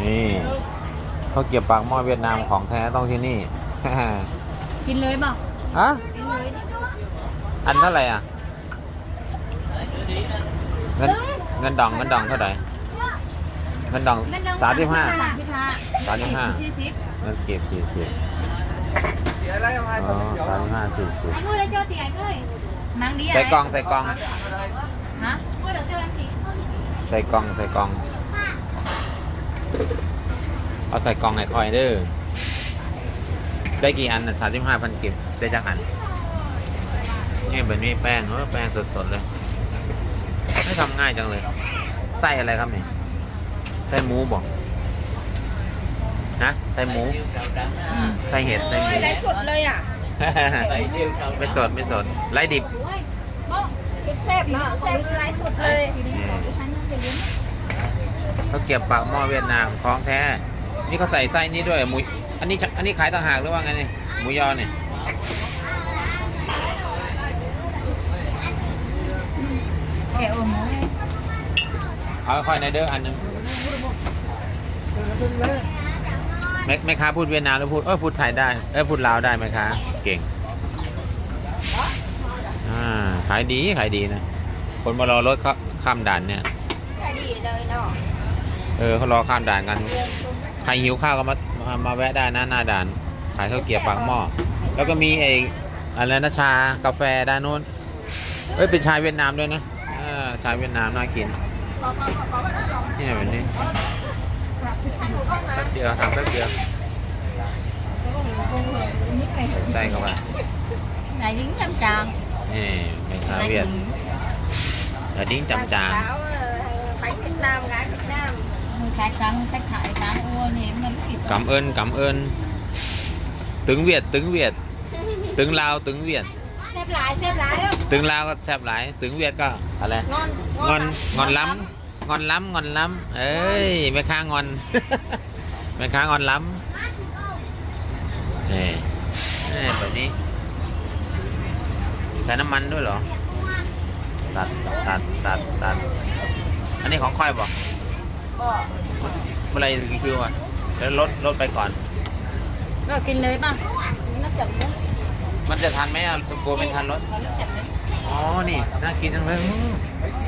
นี่ข้าวเกรี๊ยวปากหม้อเวียดนามของแท้ต้องที่นี่ กินเลยเปล่าฮะกินเลยนี่อันเท่าไหร่อะ เงินเงินดองเงินดองเท่าไหร่ เงินดองสามสิบห้าสามสิบห้าสามสิบห้าสี่สิบเงินเก็บสี่สิบอ๋อสามสิบห้าสี่สิบไอ้นู้นเลยเจ้าตีไอ้นู้นมังดีใส่กล่องใส่กล่องฮะว่าเดี๋ยวเจอกันสิใส่กล่องใส่กล่อง เอาใส่กล่องให้คอยเด้อได้กี่อันสามสิบห้าพันกิบได้จักอันนี่เป็นมีแป้งเออแป้งสดๆเลยไม่ทำง่ายจังเลย ไส้อะไรครับนี่ไส้หมูบอกนะไส้หมูไส้เห็ดไส้หมูไรสดเลยอะไม่สดไม่สดไรดิบแซ่บเนาะแซ่บไรสดเลยเขาเก็บปากหม้อเวียดนามของแท้ นี่เขาใส่ไส้นี้ด้วยหมูอันนี้จะอันนี้ขายต่างหากหรือว่าไงนี่หมูยอเนี่ยแกะโอหมูเอาค่อยในอยเด้ออันหนึงแม่แม่ค้าพูดเวียดนามหรือพูดเออพูดไทยได้เออพูดลาวได้ไหมคะเก่งอ่าขายดีขายดีนะคนมารอรถเขาข้ามด่านเนี่ยขายดีเลยเนาะเออเขารอข้ามด่านกัน ใครหิวข้าวก็มามามาแวะได้นะหน้าด่าน ขายข้าวเกรี๊ยวปากหม้อแล้วก็มีไอ้อะไรนะชากาแฟด้านโน้นเอ้ยเป็นชายเวียดนามด้วยนะอ่าชายเวียดนามน่ากินนี่แบบนี้แป๊บเดียวทำแป๊บเดียวใส่เข้าไปไหนดิ้งจำจางนี่เป็นชาเวียดแล้วดิ้งจำจาง bánh Việt Nam gái Việt Nam cái trắng cái thải cái ô này mình kịp กำเอิญกำเอิญตึงเวียดตึงเวียดตึงลาวตึงเวียด xếp lại xếp lại đó ตึงลาวก็แซ่บหลายตึงเวียดก็อะไร ngon งอนงอนล้ำงอนล้ำงอนล้ำเอ้ยแม่ค้างอนแม่ค้างอนล้ำนี่นี่แบบนี้ใส่น้ำมันด้วยเหรอตัดตัดตัดตัดอันนี้ของค่อยบอก เมื่อไหรถึงคิวอะแล้วลดลดไปก่อน rồi kinh lấy mà nó chậm đấy มันจะทันไหมอะกลัวไม่ทันรถ nó chậm đấy อ๋อ นี่ น่ากินจังเลยอื้อ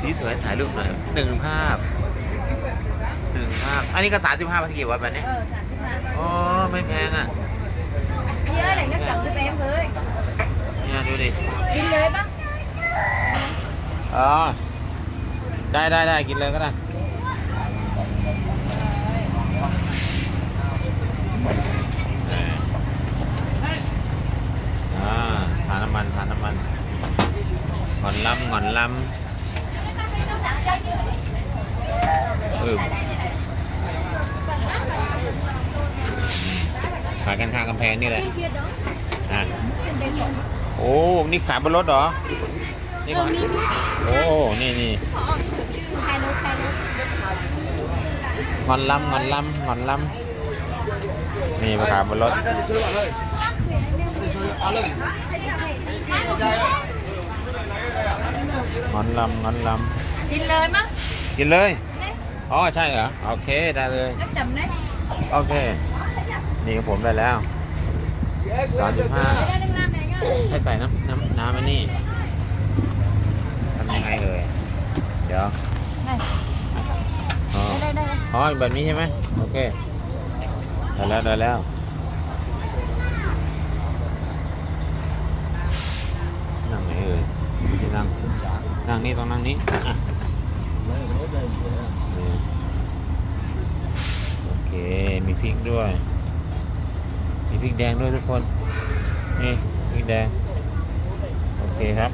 สีสวยถ่ายรูปหน่อยหนึ่งภาพหนึ่งภาพ อันนี้ก็สามสิบห้าพันกี่วันแบบนี้ ờ thả xếp lại อ๋อ ไม่แพงอะ chị ơi này nó chậm giúp em với เนี่ยดูดิ kinh lấy bác อ๋อ ได้ได้ได้กินเลยก็ได้ เอออ่าทานน้ำมันทานน้ำมันงอน ล้ำเออขายกันข้างกำแพงนี่แหละอะโอ้ นี่ขายบนรถเหรอ นี่ขายโอ้ นี่นี่งอนล้ำงอนล้ำงอนล้ำนี่มาขายบนรถ งอนล้ำงอนล้ kinh lấy má ำกินเลย đấy อ๋อ ใช่เหรอ โอเค ได้เลย nó chậm đấy โอเค นี่ผมได้แล้วสามสิบห้า Đây, đừng làm này nhá ให้ใส่น้ำน้ำน้ำอันนี้ทำยังไงเอ่ยเดี๋ยว này อ๋อ đây đây đây, đây. อ๋อแบบนี้ใช่ไหมโอเคได้แล้วได้แล้ว นั่งไหนเอ่ยที่ นั่งนั่งนี่ต้องนั่งนี้อะโอเค มีพริกด้วย มีพริกแดงด้วยทุกคน นี่พริกแดง โอเคครับ